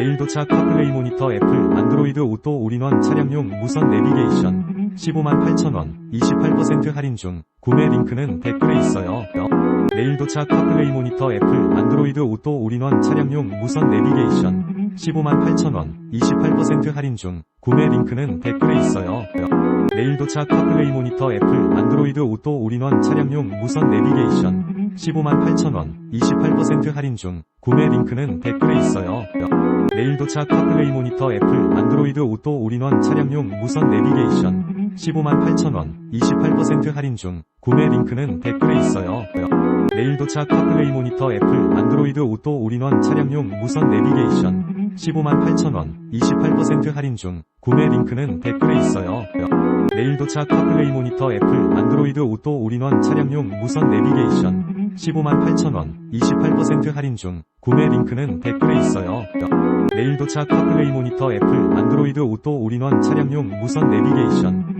내일 도착 카플레이 모니터 애플 안드로이드 오토 올인원 차량용 무선 내비게이션 15만 8천원 28% 할인 중 구매 링크는 댓글에 있어요. 내일 도착 카플레이 모니터 애플 안드로이드 오토 올인원 차량용 무선 내비게이션 15만 8천원 28% 할인 중 구매 링크는 댓글에 있어요. 내일 도착 카플레이 모니터 애플 안드로이드 오토 올인원 차량용 무선 내비게이션 15만 8천원 28% 할인 중 구매 링크는 댓글에 있어요. 내일 도착 카플레이 모니터 애플 안드로이드 오토 올인원 차량용 무선 내비게이션 15만 8천원 28% 할인 중 구매 링크는 댓글에 있어요. 내일 도착 카플레이 모니터 애플 안드로이드 오토 올인원 차량용 무선 내비게이션 15만 8천원 28% 할인 중 구매 링크는 댓글에 있어요. 내일 도착 카플레이 모니터 애플 안드로이드 오토 올인원 차량용 무선 내비게이션 15만 8천원 28% 할인 중 구매 링크는 댓글에 있어요. 내일 도착 카플레이 모니터 애플 안드로이드 오토 올인원 차량용 무선 내비게이션